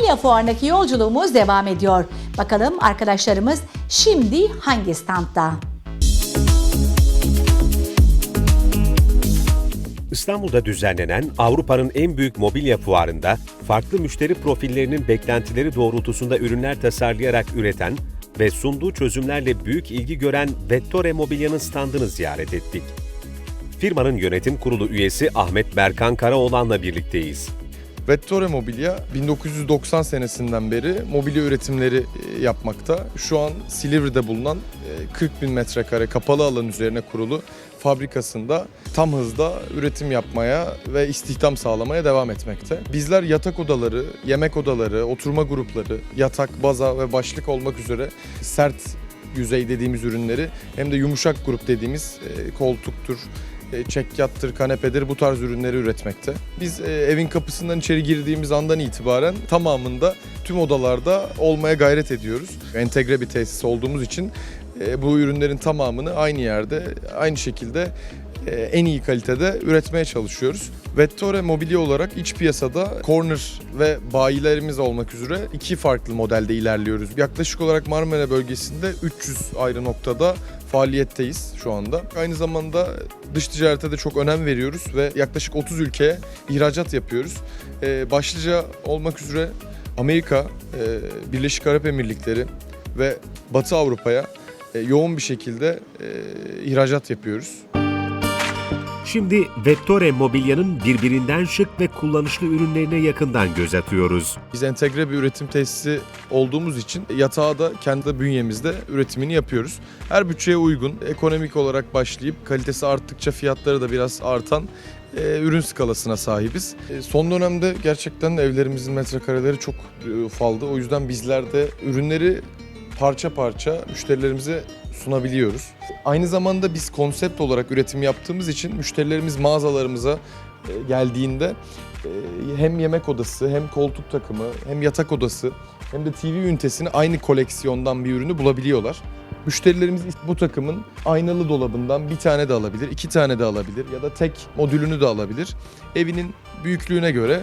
Mobilya fuarındaki yolculuğumuz devam ediyor. Bakalım arkadaşlarımız şimdi hangi standta? İstanbul'da düzenlenen Avrupa'nın en büyük mobilya fuarında farklı müşteri profillerinin beklentileri doğrultusunda ürünler tasarlayarak üreten ve sunduğu çözümlerle büyük ilgi gören Vettore Mobilya'nın standını ziyaret ettik. Firmanın yönetim kurulu üyesi Ahmet Berkan Karaoğlan'la birlikteyiz. Vettore Mobilya 1990 senesinden beri mobilya üretimleri e, yapmakta. Şu an Silivri'de bulunan e, 40 bin metrekare kapalı alan üzerine kurulu fabrikasında tam hızda üretim yapmaya ve istihdam sağlamaya devam etmekte. Bizler yatak odaları, yemek odaları, oturma grupları, yatak, baza ve başlık olmak üzere sert yüzey dediğimiz ürünleri hem de yumuşak grup dediğimiz e, koltuktur, e, çekyattır, kanepedir bu tarz ürünleri üretmekte. Biz e, evin kapısından içeri girdiğimiz andan itibaren tamamında tüm odalarda olmaya gayret ediyoruz. Entegre bir tesis olduğumuz için e, bu ürünlerin tamamını aynı yerde, aynı şekilde e, en iyi kalitede üretmeye çalışıyoruz. Vettore Mobilya olarak iç piyasada corner ve bayilerimiz olmak üzere iki farklı modelde ilerliyoruz. Yaklaşık olarak Marmara bölgesinde 300 ayrı noktada faaliyetteyiz şu anda. Aynı zamanda dış ticarete de çok önem veriyoruz ve yaklaşık 30 ülkeye ihracat yapıyoruz. Ee, başlıca olmak üzere Amerika, e, Birleşik Arap Emirlikleri ve Batı Avrupa'ya e, yoğun bir şekilde e, ihracat yapıyoruz. Şimdi Vettore Mobilya'nın birbirinden şık ve kullanışlı ürünlerine yakından göz atıyoruz. Biz entegre bir üretim tesisi olduğumuz için yatağı da kendi bünyemizde üretimini yapıyoruz. Her bütçeye uygun, ekonomik olarak başlayıp kalitesi arttıkça fiyatları da biraz artan e, ürün skalasına sahibiz. E, son dönemde gerçekten evlerimizin metrekareleri çok e, ufaldı. O yüzden bizler de ürünleri parça parça müşterilerimize sunabiliyoruz. Aynı zamanda biz konsept olarak üretim yaptığımız için müşterilerimiz mağazalarımıza e, geldiğinde e, hem yemek odası, hem koltuk takımı, hem yatak odası, hem de TV ünitesini aynı koleksiyondan bir ürünü bulabiliyorlar. Müşterilerimiz bu takımın aynalı dolabından bir tane de alabilir, iki tane de alabilir ya da tek modülünü de alabilir. Evinin büyüklüğüne göre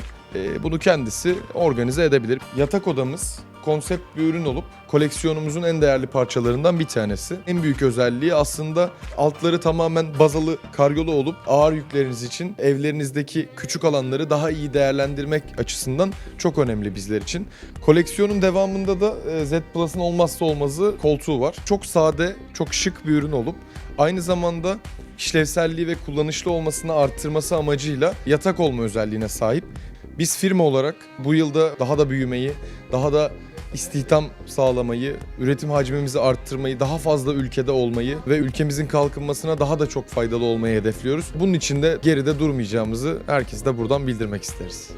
bunu kendisi organize edebilir. Yatak odamız konsept bir ürün olup koleksiyonumuzun en değerli parçalarından bir tanesi. En büyük özelliği aslında altları tamamen bazalı karyolu olup ağır yükleriniz için evlerinizdeki küçük alanları daha iyi değerlendirmek açısından çok önemli bizler için. Koleksiyonun devamında da e, Z Plus'ın olmazsa olmazı koltuğu var. Çok sade, çok şık bir ürün olup aynı zamanda işlevselliği ve kullanışlı olmasını arttırması amacıyla yatak olma özelliğine sahip. Biz firma olarak bu yılda daha da büyümeyi, daha da istihdam sağlamayı, üretim hacmimizi arttırmayı, daha fazla ülkede olmayı ve ülkemizin kalkınmasına daha da çok faydalı olmayı hedefliyoruz. Bunun için de geride durmayacağımızı herkese de buradan bildirmek isteriz.